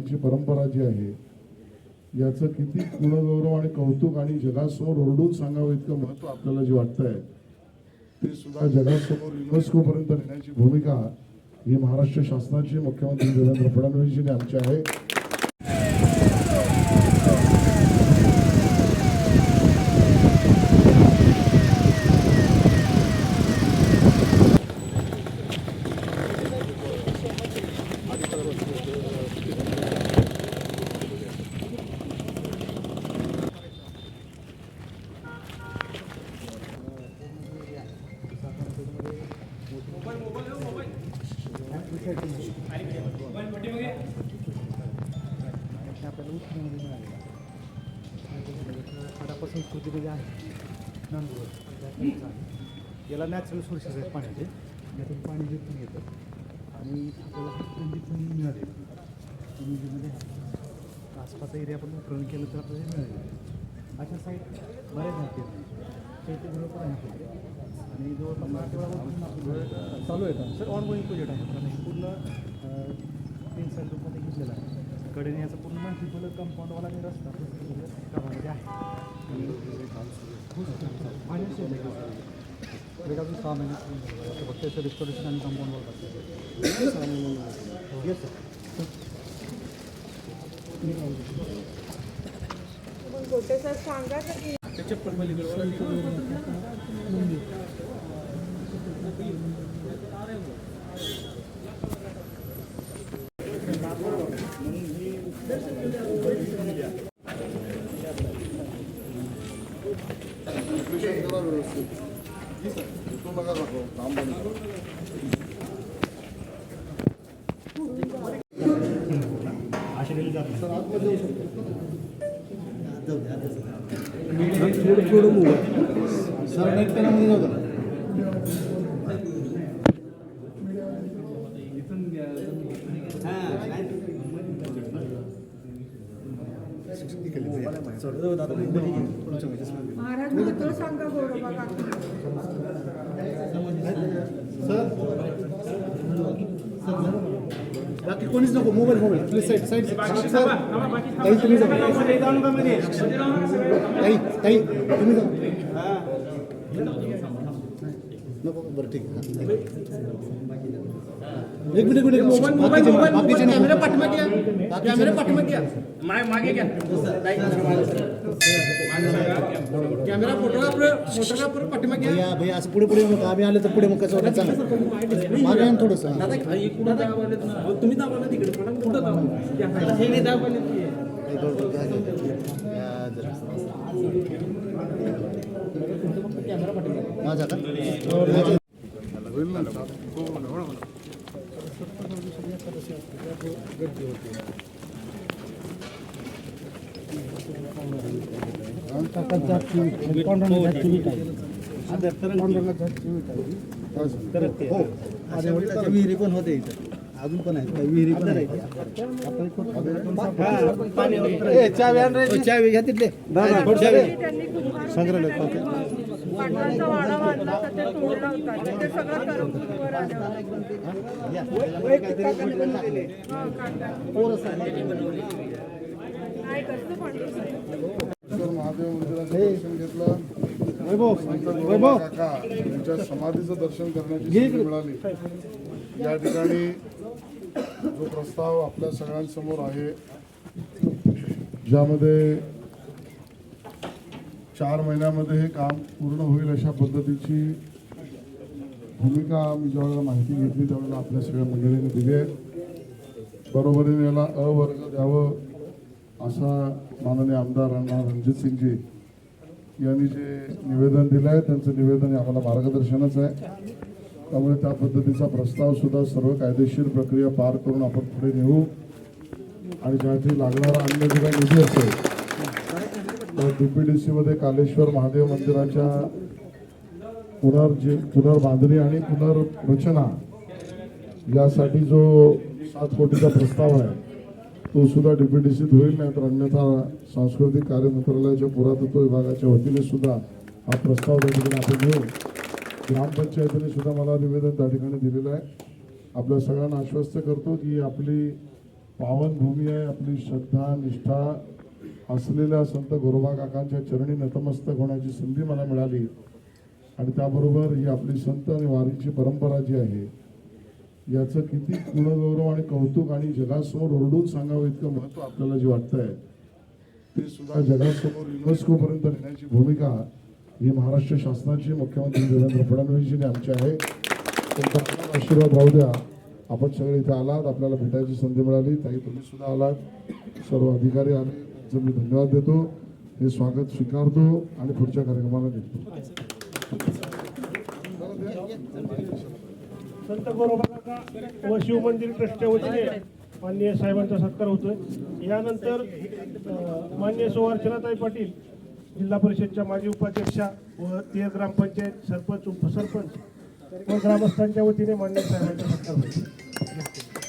यांची परंपरा जी आहे याचं किती गुणगौरव आणि कौतुक आणि जगासमोर ओरडून सांगावं इतकं महत्त्व आपल्याला जे वाटतंय ते सुद्धा जगासमोर युनेस्कोपर्यंत नेण्याची भूमिका ही महाराष्ट्र शासनाची मुख्यमंत्री देवेंद्र फडणवीसजींनी आमची आहे. जे आहे. नांदूर याला नॅचरल सोर्सेस आहेत पाण्याचे. यातून पाणी जिथून येतं. आणि आपल्याला जिथून मिळाले आसपासचा एरिया आपण उकरण केलं तर आपल्याला मिळाले. अशा साईड बऱ्याच आहेत. शैत्यगृह पण आहे आणि जवळपास आठवडा आपलं चालू आहे सर ऑन गोईंग प्रोजेक्ट आहे. कारण हे पूर्ण तीन साईड साईडमध्ये घेतलेला आहे. कडेने याचं पूर्ण मल्टिपल कंपाऊंडवाला रस्ता. एक अजून सहा महिने फक्त त्याचं रिस्टोरेशन आणि कंपाऊंड येस सर मग गोटे सर सांगा का की सर नेट त्यामध्ये नव्हतं महाराज महत्त्व सांगा गोरोबा बाकी कोणीच नको mobile mobile. Please side side sir ताई तुम्ही जा ताई ताई तुम्ही जा नको बरं ठीक आहे. एक मिनिट मिनिट. मोबाईल मोबाईल बाकीचे कॅमेरा पाठीमागे घ्या कॅमेरा पाठीमागे घ्या मागे घ्या. कॅमेरा फोटोग्राफर फोटोग्राफर पाठीमागे भैया भैया असं पुढे पुढे मग आम्ही आले तर पुढे मग कसं वाटत. चांगलं मागे आहे ना थोडंसं. तुम्ही दाबा ना तिकडे कुठं दाबा हे नाही दाबा माझा का ना हो. माझ्या वडिलांच्या विहिरी पण होते इथं. अजून पण आहेत काही विहिरी पण आहेत. ए, चावी आण रे. चावी घ्या तिथले. चावी. त्यांनी कुंभार संग्रहालय ओके. पाटलांचा वाडा बांधला तर ते तोडला होता सगळं आलं हा, महादेव मंदिराचं दर्शन घेतलं. वैभव संत वैभव. काका यांच्या समाधीचं दर्शन करण्याची संधी मिळाली. या ठिकाणी जो प्रस्ताव आपल्या सगळ्यांसमोर आहे ज्यामध्ये चार महिन्यामध्ये हे काम पूर्ण होईल अशा पद्धतीची भूमिका मी ज्यावेळेला माहिती घेतली त्यावेळेला आपल्या सगळ्या मंडळींनी दिली आहे. बरोबरीने याला अ वर्ग द्यावं असा माननीय आमदार अण्णा रणजितसिंगजी यांनी जे निवेदन दिलं आहे त्यांचं निवेदन आम्हाला मार्गदर्शनच आहे. त्यामुळे त्या पद्धतीचा प्रस्तावसुद्धा सर्व कायदेशीर प्रक्रिया पार करून आपण पुढे नेऊ. आणि ज्यासाठी लागणारा अन्य जो काही निधी असेल तर डी सीमध्ये कालेश्वर महादेव मंदिराच्या पुनर्जे पुनर्बांधणी आणि पुनर्रचना यासाठी जो सात कोटीचा प्रस्ताव आहे तो सुद्धा डीपीडीसीत होईल नाही तर अन्यथा सांस्कृतिक कार्य मंत्रालयाच्या पुरातत्व विभागाच्या वतीने सुद्धा हा प्रस्ताव त्या ठिकाणी आपण घेऊ. ग्रामपंचायतीने सुद्धा मला निवेदन त्या ठिकाणी दिलेलं आहे. आपल्या सगळ्यांना आश्वस्त करतो की आपली पावनभूमी आहे आपली श्रद्धा निष्ठा असलेल्या संत गोरोबा काकांच्या चरणी नतमस्तक होण्याची संधी मला मिळाली. आणि त्याबरोबर ही आपली संत आणि वारीची परंपरा जी आहे याचं किती गुणगौरव आणि कौतुक आणि जगासमोर ओरडून सांगावं इतकं महत्त्व आपल्याला जे वाटतंय ते सुद्धा जगासमोर युनेस्कोपर्यंत नेण्याची भूमिका ही महाराष्ट्र शासनाची मुख्यमंत्री देवेंद्र फडणवीसजीने आमची आहे. त्यांचा आशीर्वाद राहू द्या. आपण सगळे इथे आलात आपल्याला भेटायची संधी मिळाली. ताई तुम्ही सुद्धा आलात. सर्व अधिकारी आले. त्यांचं मी धन्यवाद देतो. हे स्वागत स्वीकारतो आणि पुढच्या कार्यक्रमाला निघतो संत गोरोबा व शिवमंदिर ट्रस्टच्या वतीने माननीय साहेबांचा सत्कार होतोय. यानंतर माननीय सुवर्चनाताई पाटील जिल्हा परिषदच्या माजी उपाध्यक्षा व ते ग्रामपंचायत सरपंच उपसरपंच व ग्रामस्थांच्या वतीने माननीय साहेबांचा सत्कार होतो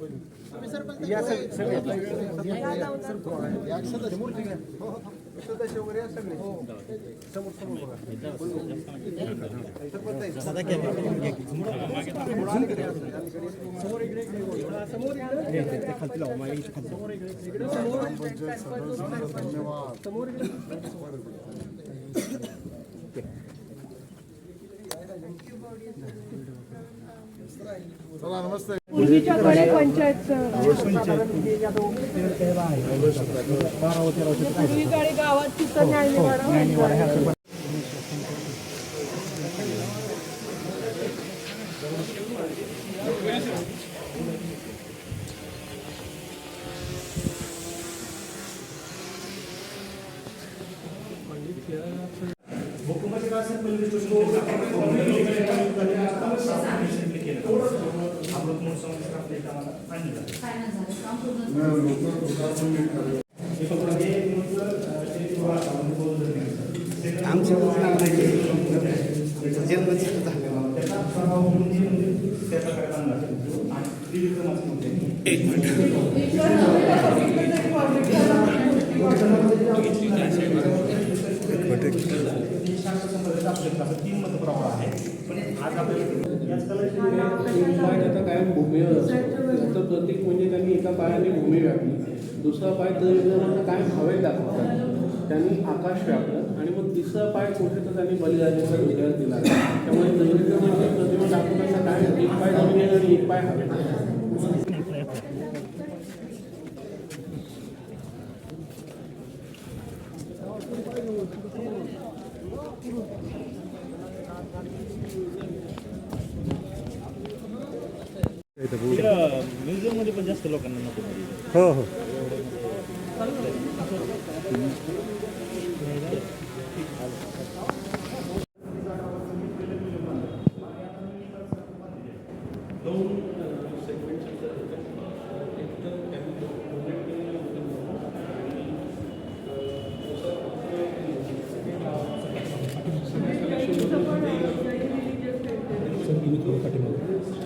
या सब सरपंच पुढे नवनाथ कुठे या धन्यवाद सगळ्यांचे धन्यवाद दुसरं काय नाही फोटो काढण्याबद्दल काय धन्यवाद चला नमस्ते. पूर्वीच्या कडे झालं पूर्वीकडे गावात तिथं न्यायनिवाडा व्हायचा. पाय त्याचा कायम भूमीवर असतो याचं प्रतीक म्हणजे त्यांनी एका पायाने भूमी व्यापली. दुसरा पाय दरिद्रांना कायम हवेत दाखवतात? त्यांनी आकाश व्यापलं आणि मग तिसरा पाय कुठे तर त्यांनी बलिदानाचा विचार दिला. त्यामुळे दरिद्र म्हणजे प्रतिमा दाखवण्याचा काय? एक पाय जमिनीवर आणि एक पाय हवेत म्युझियममध्ये पण जास्त लोकांना नको हो हो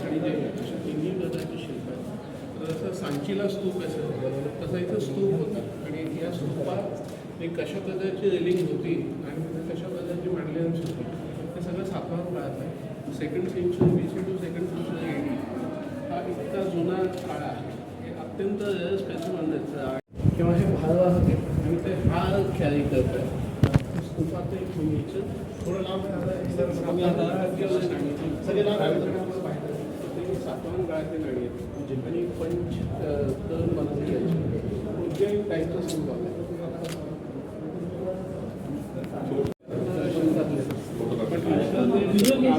आणि जे हिंदी प्रकारचे शिल्प आहे तर जसं सांचीला स्तूप कसं बनवलं तसा इथं स्तूप होता. आणि या स्तूपात एक कशा प्रकारची रेलिंग होती आणि कशा प्रकारची मांडलेली होती ते सगळं सातवा राहत आहे. Second century B C to second century AD हा इतका जुना काळ आहे. हे अत्यंत स्पेसिफिक किंवा हे भाव होते आणि ते हा कॅरी करतात स्तूपात एक थोडं लांब सगळे लांब सातवाहन काळातले नाणी आहेत आणि पंच अ, तर बनवली यायची उज्जैन टाईपचं सुरू आहे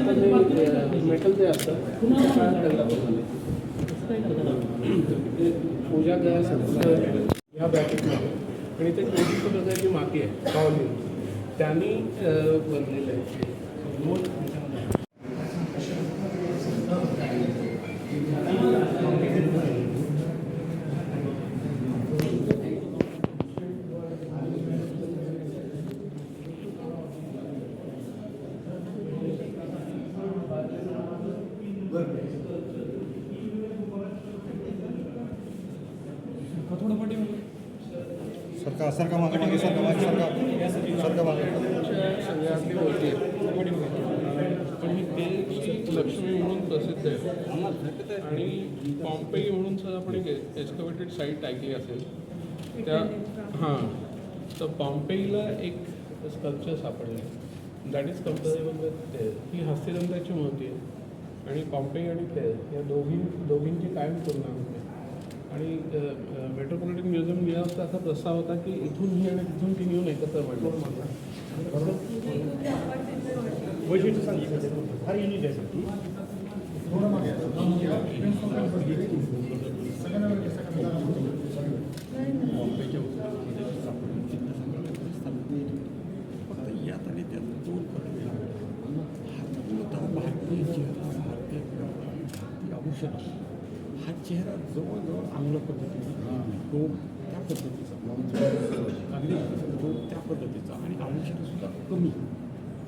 मेटल जे असतं पूजा या बॅकेटमध्ये आणि ते चोवीस प्रकारची माती आहे कावली त्यांनी बनलेलं आहे सरकार सरकार मागे मागे सरकार मागे सरकार सरकार मागे सगळ्यातली होती पण ही ते लक्ष्मी म्हणून प्रसिद्ध आहे. आणि पॉम्पेई म्हणून सुद्धा आपण एक एस्कवेटेड साईट ऐकली असेल. त्या हां. तर पॉम्पेईला एक स्कल्पचर सापडलं दॅट इज कम्पेरेबल विथ ते ही हस्तिदंताची मूर्ती आहे. आणि पॉम्पेई आणि ते या दोघी दोघींची कायम तुलना होते. आणि मेट्रोपॉलिटन म्युझियम मिळावचा असा प्रस्ताव होता की इथून ही आणि तिथून ती येऊन एकत्र मांडलं वैशिष्ट्य सांगितलं फार युनिक आहे फक्त यात आणि त्यात दोन. हा मूलतः भारतीय भारतीय औषध. हा चेहरा जवळजवळ आंग्ल पद्धतीचा तो त्या पद्धतीचा अगदी तो त्या पद्धतीचा आणि औषधसुद्धा कमी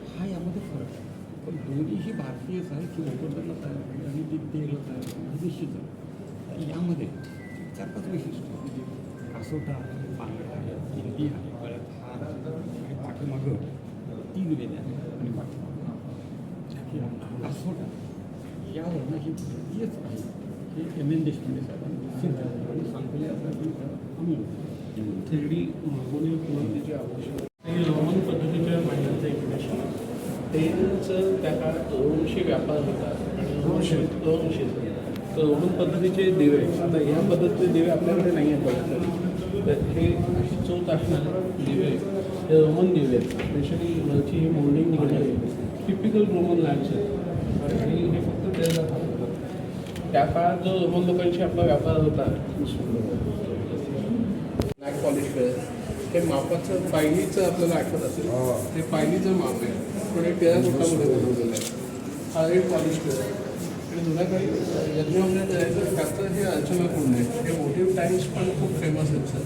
हा यामध्ये फरक आहे पण दोन्हीही भारतीयच आहे की तयार केली आणि ती तेल तयार केली हे निश्चित आहे यामध्ये चार पाच वैशिष्ट्य. कासोटा आहे पांढरा आहे हिंदी आहे गळ्यात हार आहे आणि पाठीमागं तीन वेल्या आहेत आणि पाठीमागं कासोटा यावरनं ही भारतीयच आहे हे एम एन देशपांडे साहेबांनी सिद्ध आणि सांगली आम्ही आवश्यकता ते रोमन पद्धतीच्या तेच त्या काळात रोमशी व्यापार होता आणि रोमशी रोमशी तर रोमन पद्धतीचे दिवे. आता ह्या पद्धतीचे दिवे आपल्याकडे नाही आहेत बघितलं तर हे अशी चोच असणार दिवे हे रोमन दिवे. आहेत स्पेशली वरची ही मोल्डिंग निघाली टिपिकल रोमन लँड्स आहेत आणि हे फक्त त्याला त्या काळात जो रोमन लोकांशी आपला व्यापार होता ब्लॅक पॉलिश कलर ते मापाचं पायलीचं आपल्याला आठवत असेल ते पायलीचं माप आहे. पण हे तेरा फुटामध्ये बनवलेलं आहे हा रेड पॉलिश कलर आणि जुन्या काळी यज्ञ वगैरे करायचं त्याचं हे अर्चना कुंड आहे. हे मोटिव्ह टाईम्स पण खूप फेमस आहेत सर.